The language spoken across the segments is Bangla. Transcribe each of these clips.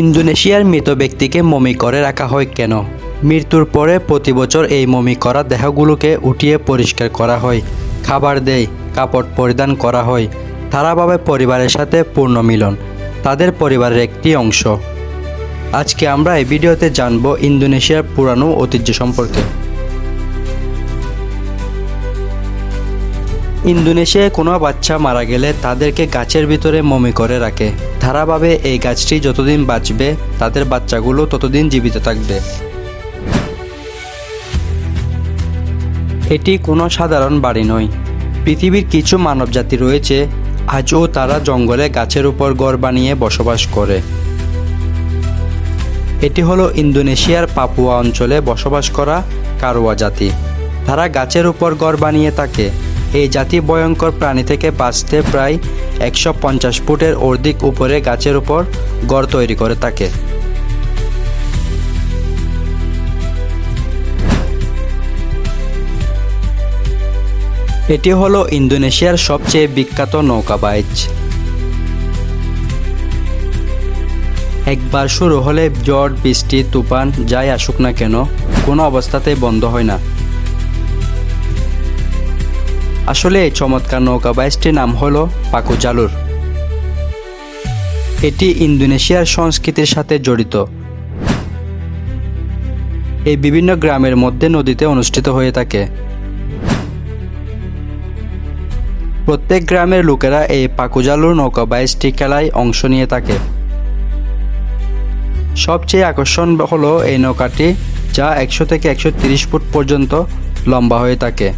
ইন্দোনেশিয়ার মৃত ব্যক্তিকে মমি করে রাখা হয় কেন? মৃত্যুর পরে প্রতি বছর এই মমি করা দেহগুলোকে উঠিয়ে পরিষ্কার করা হয়, খাবার দেয়, কাপড় পরিধান করা হয় তারাভাবে পরিবারের সাথে পূর্ণ মিলন, তাদের পরিবারের একটি অংশ। আজকে আমরা এই ভিডিওতে জানব ইন্দোনেশিয়ার পুরানো ঐতিহ্য সম্পর্কে। ইন্দোনেশিয়ায় কোনো বাচ্চা মারা গেলে তাদেরকে গাছের ভিতরে মমি করে রাখে। ধারাভাবে এই গাছটি যতদিন বাঁচবে, তাদের বাচ্চাগুলো ততদিন জীবিত থাকবে। এটি কোনো সাধারণ বাড়ি নয়। পৃথিবীর কিছু মানবজাতি রয়েছে, আজও তারা জঙ্গলে গাছের উপর গড় বানিয়ে বসবাস করে। এটি হলো ইন্দোনেশিয়ার পাপুয়া অঞ্চলে বসবাস করা কারোয়া জাতি। তারা গাছের উপর গড় বানিয়ে থাকে। এই জাতি ভয়ঙ্কর প্রাণী থেকে বাঁচতে প্রায় একশো পঞ্চাশ ফুটের অর্ধেক উপরে গাছের উপর গড় তৈরি করে থাকে। এটি হলো ইন্দোনেশিয়ার সবচেয়ে বিখ্যাত নৌকা বাইচ। একবার শুরু হলে ঝড়, বৃষ্টি, তুফান, যাই আসুক না কেন, কোনো অবস্থাতেই বন্ধ হয় না। আসলে এই চমৎকার নৌকা বাইচটির নাম হলো পাকুজালুর এটি ইন্দোনেশিয়ার সংস্কৃতির সাথে জড়িত। এই বিভিন্ন গ্রামের মধ্যে নদীতে অনুষ্ঠিত হয়ে থাকে। প্রত্যেক গ্রামের লোকেরা এই পাকুজালুর নৌকা বাইচটি খেলায় অংশ নিয়ে থাকে। সবচেয়ে আকর্ষণ হলো এই নৌকাটি, যা একশো থেকে একশো ফুট পর্যন্ত লম্বা হয়ে থাকে।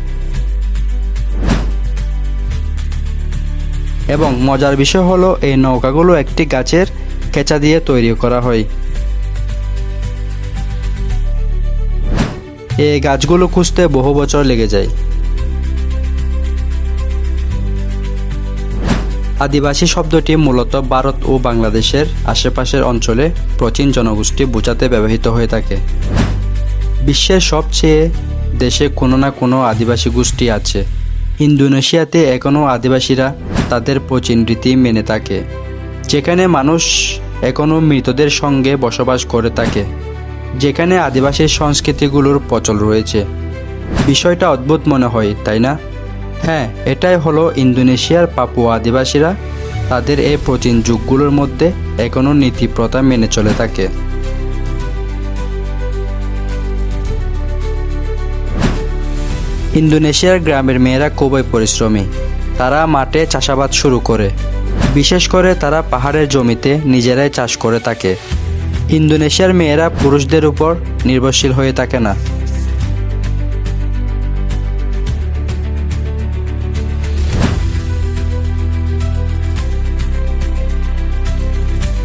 এবং মজার বিষয় হলো, এই নৌকাগুলো একটি গাছের কেঁচা দিয়ে তৈরি করা হয়। এই গাছগুলো খুঁজতে বহু বছর লেগে যায়। আদিবাসী শব্দটি মূলত ভারত ও বাংলাদেশের আশেপাশের অঞ্চলে প্রাচীন জনগোষ্ঠী বোঝাতে ব্যবহৃত হয়ে থাকে। বিশ্বের সবচেয়ে দেশে কোনো না কোনো আদিবাসী গোষ্ঠী আছে। ইন্দোনেশিয়াতে এখনও আদিবাসীরা তাদের প্রাচীন রীতি মেনে থাকে, যেখানে মানুষ এখনও মৃতদের সঙ্গে বসবাস করে থাকে, যেখানে আদিবাসী সংস্কৃতিগুলোর প্রচল রয়েছে। বিষয়টা অদ্ভুত মনে হয়, তাই না? হ্যাঁ এটাই হলো ইন্দোনেশিয়ার পাপুয়া আদিবাসীরা তাদের এই প্রাচীন যুগগুলোর মধ্যে এখনও নীতি প্রথা মেনে চলে থাকে। ইন্দোনেশিয়ার গ্রামের মেয়েরা খুবই পরিশ্রমী। তারা মাঠে চাষাবাদ শুরু করে। বিশেষ করে তারা পাহাড়ের জমিতে নিজেরাই চাষ করে থাকে। ইন্দোনেশিয়ার মেয়েরা পুরুষদের উপর নির্ভরশীল হয়ে থাকে না।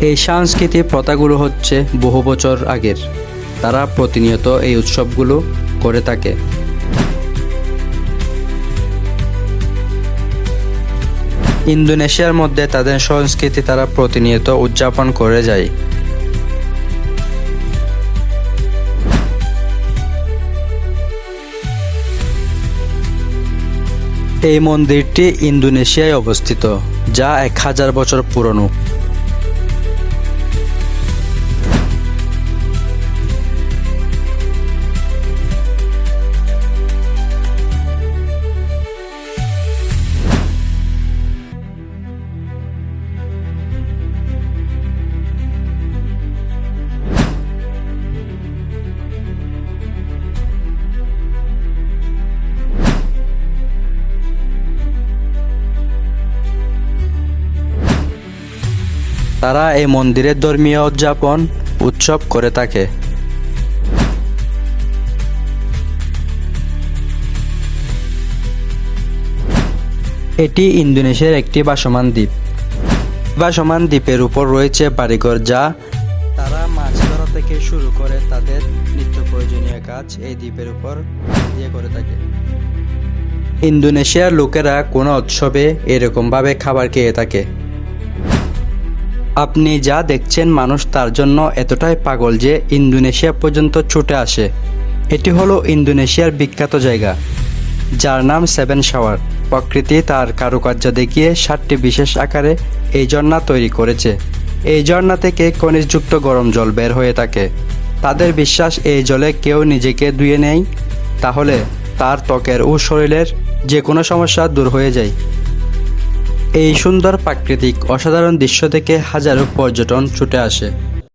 এই সাংস্কৃতিক প্রথাগুলো হচ্ছে বহু বছর আগের। তারা প্রতিনিয়ত এই উৎসবগুলো করে থাকে। ইন্দোনেশিয়ার মধ্যে তাদের সংস্কৃতি তারা প্রতিনিয়ত উদযাপন করে যায়। এই মন্দিরটি ইন্দোনেশিয়ায় অবস্থিত, যা এক হাজার বছর পুরনো। তারা এই মন্দিরের ধর্মীয় উদযাপন, উৎসব করে থাকে। এটি ইন্দোনেশিয়ার একটি বাসমান দ্বীপ। বাসমান দ্বীপের উপর রয়েছে বাড়িঘর যা তারা মাছ ধরা থেকে শুরু করে তাদের নিত্য প্রয়োজনীয় কাজ এই দ্বীপের উপর দিয়ে করে থাকে। ইন্দোনেশিয়ার লোকেরা কোনো উৎসবে এরকমভাবে খাবার খেয়ে থাকে। আপনি যা দেখছেন মানুষ তার জন্য এতটাই পাগল যে ইন্দোনেশিয়া পর্যন্ত ছুটে আসে। এটি হলো ইন্দোনেশিয়ার বিখ্যাত জায়গা, যার নাম সেভেন শাওয়ার। প্রকৃতি তার কারুকার্য দেখিয়ে সাতটি বিশেষ আকারে এই ঝর্ণা তৈরি করেছে। এই ঝর্ণা থেকে খনিজযুক্ত গরম জল বের হয়ে থাকে। তাদের বিশ্বাস এই জলে কেউ নিজেকে ধুয়ে নেয় তাহলে তার ত্বকের ও শরীরের যে কোনো সমস্যা দূর হয়ে যায়। এই সুন্দর প্রাকৃতিক অসাধারণ দৃশ্য থেকে হাজারো পর্যটন ছুটে আসে।